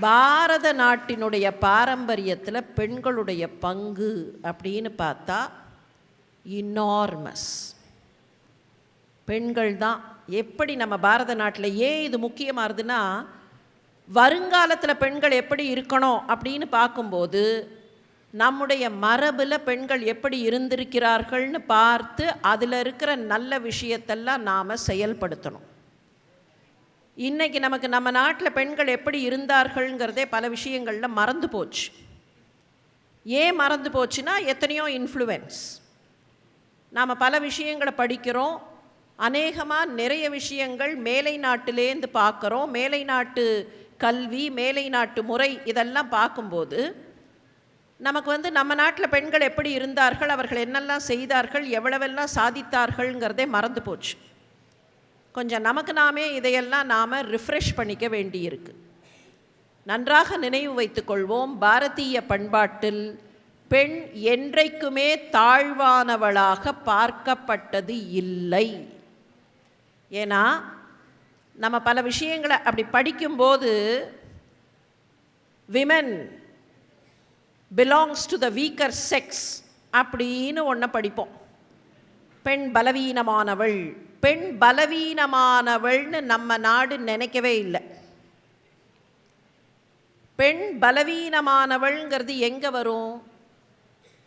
பாரத நாட்டினுடைய பாரம்பரியத்தில் பெண்களுடைய பங்கு அப்படின்னு பார்த்தா இன்னார்மஸ் பெண்கள் தான். எப்படி நம்ம பாரத நாட்டில் ஏன் இது முக்கியமாகுதுன்னா வருங்காலத்தில் பெண்கள் எப்படி இருக்கணும் அப்படின்னு பார்க்கும்போது நம்முடைய மரபில் பெண்கள் எப்படி இருந்திருக்கிறார்கள்னு பார்த்து அதில் இருக்கிற நல்ல விஷயத்தெல்லாம் நாம் செயல்படுத்தணும். இன்றைக்கி நமக்கு நம்ம நாட்டில் பெண்கள் எப்படி இருந்தார்கள்ங்கிறதே பல விஷயங்களில் மறந்து போச்சு. ஏன் மறந்து போச்சுன்னா எத்தனையோ இன்ஃப்ளூயன்ஸ் நாம் பல விஷயங்களை படிக்கிறோம். அநேகமாக நிறைய விஷயங்கள் மேலை நாட்டிலேருந்து பார்க்குறோம். மேலை நாட்டு கல்வி மேலை நாட்டு முறை இதெல்லாம் பார்க்கும்போது நமக்கு வந்து நம்ம நாட்டில் பெண்கள் எப்படி இருந்தார்கள் அவர்கள் என்னெல்லாம் செய்தார்கள் எவ்வளவெல்லாம் சாதித்தார்கள்ங்கிறதே மறந்து போச்சு. கொஞ்சம் நமக்கு நாமே இதையெல்லாம் நாம் ரிஃப்ரெஷ் பண்ணிக்க வேண்டியிருக்கு. நன்றாக நினைவு வைத்துக்கொள்வோம். பாரதிய பண்பாட்டில் பெண் என்றைக்குமே தாழ்வானவளாக பார்க்கப்பட்டது இல்லை. ஏன்னா நம்ம பல விஷயங்களை அப்படி படிக்கும்போது women belongs to the weaker sex அப்படின்னு ஒன்றை படிப்போம். பெண் பலவீனமானவள் பெண் பலவீனமானவள்னு நம்ம நாடு நினைக்கவே இல்லை. பெண் பலவீனமானவள்ங்கிறது எங்கே வரும்?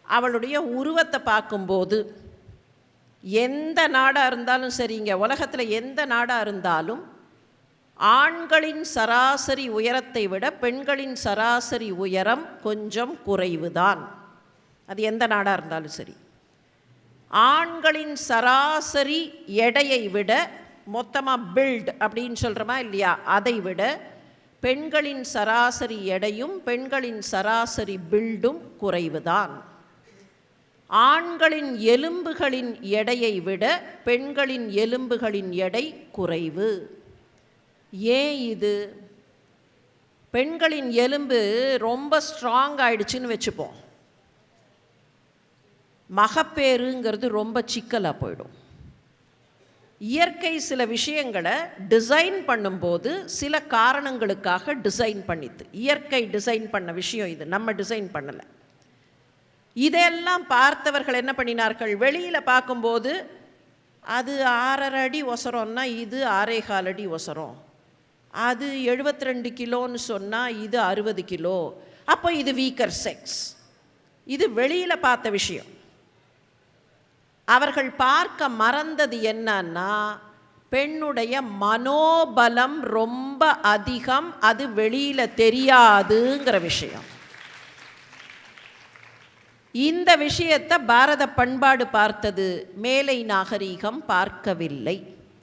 அவளுடைய உருவத்தை பார்க்கும்போது. எந்த நாடாக இருந்தாலும் சரிங்க உலகத்தில் எந்த நாடாக இருந்தாலும் ஆண்களின் சராசரி உயரத்தை விட பெண்களின் சராசரி உயரம் கொஞ்சம் குறைவுதான். அது எந்த நாடாக இருந்தாலும் சரி. ஆண்களின் சராசரி எடையை விட மொத்தமாக பில்ட் அப்படின்னு சொல்கிறோமா இல்லையா? அதை விட பெண்களின் சராசரி எடையும் பெண்களின் சராசரி பில்டும் குறைவுதான். ஆண்களின் எலும்புகளின் எடையை விட பெண்களின் எலும்புகளின் எடை குறைவு. ஏன் இது? பெண்களின் எலும்பு ரொம்ப ஸ்ட்ராங் ஆயிடுச்சுன்னு வச்சுப்போம். மகப்பேறுங்கிறது ரொம்ப சிக்கலாக போயிடும். இயற்கை சில விஷயங்களை டிசைன் பண்ணும்போது சில காரணங்களுக்காக டிசைன் பண்ணித்து இயற்கை டிசைன் பண்ண விஷயம் இது நம்ம டிசைன் பண்ணலை. இதெல்லாம் பார்த்தவர்கள் என்ன பண்ணினார்கள்? வெளியில் பார்க்கும்போது அது ஆறரை அடி ஒசரம்னா இது ஆறேகால் அடி ஒசரம். அது எழுபத்தி ரெண்டு கிலோன்னு சொன்னால் இது அறுபது கிலோ. அப்போ இது வீக்கர் செக்ஸ் இது வெளியில் பார்த்த விஷயம். அவர்கள் பார்க்க மறந்தது என்னன்னா பெண்ணுடைய மனோபலம் ரொம்ப அதிகம் அது வெளியில் தெரியாதுங்கிற விஷயம். இந்த விஷயத்தை பாரத பண்பாடு பார்த்தது மேலை நாகரீகம் பார்க்கவில்லை.